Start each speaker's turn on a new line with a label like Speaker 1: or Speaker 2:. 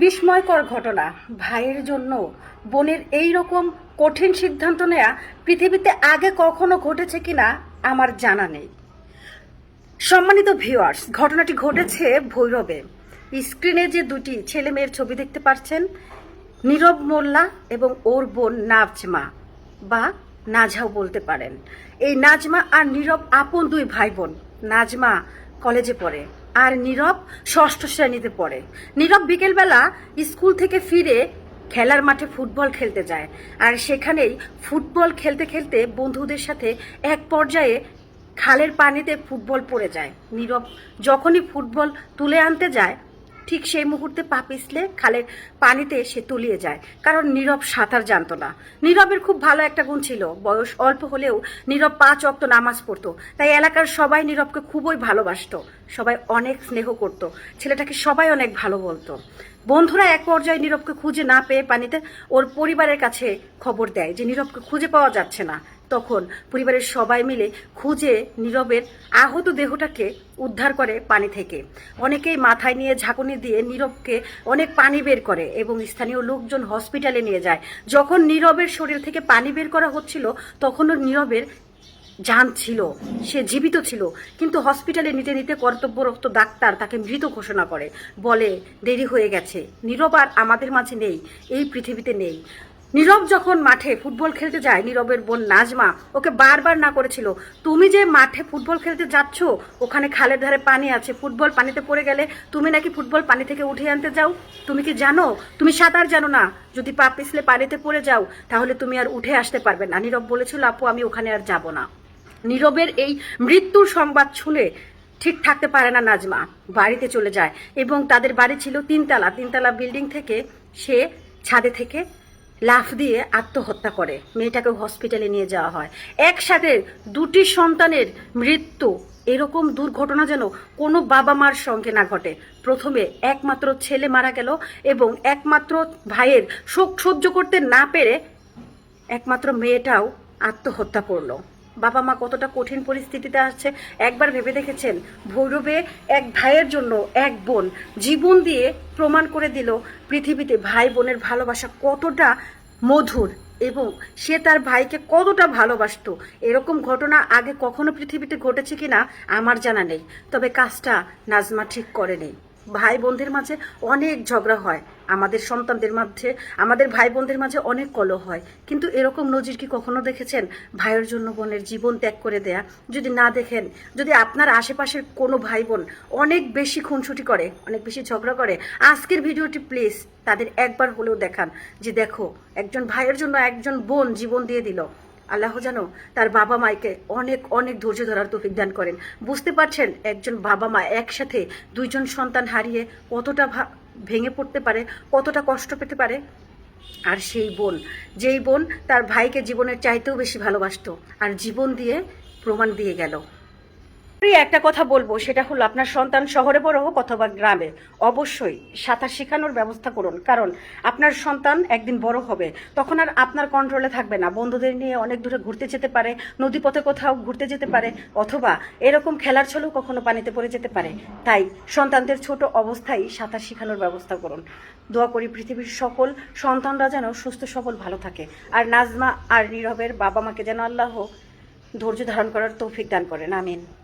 Speaker 1: বিস্ময়কর ঘটনা। ভাইয়ের জন্য বোনের এই রকম কঠিন সিদ্ধান্ত নেয়া পৃথিবীতে আগে কখনো ঘটেছে কিনা আমার জানা নেই। সম্মানিত ভিউয়ার্স ঘটনাটি ঘটেছে ভৈরবে। স্ক্রিনে যে দুটি ছেলে মেয়ের ছবি দেখতে পাচ্ছেন, নীরব মোল্লা এবং ওর বোন নাজমা, বা নাঝাও বলতে পারেন। এই নাজমা আর নীরব আপন দুই ভাই বোন। নাজমা কলেজে পড়ে। আর নীরব ষষ্ঠ শ্রেণীতে পড়ে। নীরব বিকেলবেলা স্কুল থেকে ফিরে খেলার মাঠে ফুটবল খেলতে যায়। আর সেখানেই ফুটবল খেলতে খেলতে বন্ধুদের সাথে এক পর্যায়ে খালের পানিতে ফুটবল পড়ে যায়। নীরব যখনই ফুটবল তুলে আনতে যায় ঠিক সেই মুহূর্তে পা পিছলে খালের পানিতে সে তলিয়ে যায়। কারণ নীরব সাঁতার জানতো না। নীরবের খুব ভালো একটা গুণ ছিল, বয়স অল্প হলেও নীরব পাঁচ অক্ত নামাজ পড়তো। তাই এলাকার সবাই নীরবকে খুবই ভালোবাসতো। সবাই অনেক স্নেহ করতো। ছেলেটাকে সবাই অনেক ভালো বলতো। বন্ধুরা এক পর্যায়ে নীরবকে খুঁজে না পেয়ে পানিতে ওর পরিবারের কাছে খবর দেয় যে নীরবকে খুঁজে পাওয়া যাচ্ছে না। তখন পরিবারের সবাই মিলে খুঁজে নীরবের আহত দেহটাকে উদ্ধার করে পানি থেকে। অনেকেই মাথায় নিয়ে ঝাঁকুনি দিয়ে নীরবকে অনেক পানি বের করে এবং স্থানীয় লোকজন হসপিটালে নিয়ে যায়। যখন নীরবের শরীর থেকে পানি বের করা হচ্ছিল, তখনও নীরবের জান ছিল, সে জীবিত ছিল, কিন্তু হসপিটালে নিতে নিতে কর্তব্যরত ডাক্তার তাকে মৃত ঘোষণা করে, বলে, দেরি হয়ে গেছে। নীরব আর আমাদের মাঝে নেই, এই পৃথিবীতে নেই। নীরব যখন মাঠে ফুটবল খেলতে যায়, নীরবের বোন নাজমা ওকে বারবার না করেছিল, তুমি যে মাঠে ফুটবল খেলতে যাচ্ছ, ওখানে খালের ধারে পানি আছে, ফুটবল পানিতে পড়ে গেলে তুমি নাকি ফুটবল পানি থেকে উঠে আনতে যাও? তুমি কি জানো? তুমি সাঁতার জানো না। যদি পা পিছলে পানিতে পড়ে যাও, তাহলে তুমি আর উঠে আসতে পারবে না। নীরব বলেছিল, আপু, আমি ওখানে আর যাব না। নীরবের এই মৃত্যুর সংবাদ শুনে ঠিক থাকতে পারে না নাজমা, বাড়িতে চলে যায় এবং তাদের বাড়ি ছিল তিনতলা। তিনতলা বিল্ডিং থেকে সে ছাদে থেকে লাফ দিয়ে আত্মহত্যা করে। মেয়েটাকে হসপিটালে নিয়ে যাওয়া হয়। একসাথে দুটি সন্তানের মৃত্যু। এরকম দুর্ঘটনা যেন কোনো বাবা মার সঙ্গে না ঘটে। প্রথমে একমাত্র ছেলে মারা গেল এবং একমাত্র ভাইয়ের শোক সহ্য করতে না পেরে একমাত্র মেয়েটাও আত্মহত্যা করল। বাবা মা কতটা কঠিন পরিস্থিতিতে আছে। একবার ভেবে দেখেছেন? ভৈরবে এক ভাইয়ের জন্য এক বোন। জীবন দিয়ে প্রমাণ করে দিল পৃথিবীতে ভাই বোনের ভালোবাসা কতটা মধুর এবং সে তার ভাইকে কতটা ভালোবাসতো। এরকম ঘটনা আগে কখনো পৃথিবীতে ঘটেছে কিনা আমার জানা নেই। তবে কাজটা নাজমা ঠিক করেনি। ভাই বোনদের মাঝে অনেক ঝগড়া হয়, আমাদের সন্তানদের মাঝে, আমাদের ভাই বোনদের মাঝে অনেক কলহ হয়। কিন্তু এরকম নজির কি কখনো দেখেছেন? ভাইয়ের জন্য বোনের জীবন ত্যাগ করে দেয়া। যদি না দেখেন, যদি আপনার আশেপাশের কোনো ভাই বোন অনেক বেশি খুনসুটি করে, অনেক বেশি ঝগড়া করে, আজকের ভিডিওটি প্লিজ তাদের একবার হলেও দেখান যে দেখো, একজন ভাইয়ের জন্য একজন বোন জীবন দিয়ে দিল। আল্লাহ যেন তার বাবা মাইকে অনেক অনেক ধৈর্য ধরার তৌফিক দান করেন। বুঝতে পারছেন একজন বাবা মা একসাথে দুইজন সন্তান হারিয়ে কতটা ভেঙে পড়তে পারে, কতটা কষ্ট পেতে পারে? আর সেই বোন, যেই বোন তার ভাইকে জীবনের চাইতেও বেশি ভালোবাসত, আর জীবন দিয়ে প্রমাণ দিয়ে গেল। একটা কথা বলব। সেটা হলো, আপনার সন্তান শহরে বড় হোক অথবা গ্রামে, অবশ্যই সাঁতার শেখানোর ব্যবস্থা করুন। কারণ আপনার সন্তান একদিন বড় হবে, তখন আর আপনার কন্ট্রোলে থাকবে না। বন্ধুদের নিয়ে অনেক দূরে ঘুরতে যেতে পারে, নদীপথে কোথাও ঘুরতে যেতে পারে, অথবা এরকম খেলার ছলেও কখনো পানিতে পড়ে যেতে পারে। তাই সন্তানদের ছোট অবস্থায় সাঁতার শেখানোর ব্যবস্থা করুন। দোয়া করি পৃথিবীর সকল সন্তানরা যেন সুস্থ, সবল, ভালো থাকে। আর নাজমা আর নীরবের বাবা মাকে যেন আল্লাহ ধৈর্য ধারণ করার তৌফিক দান করেন। আমিন।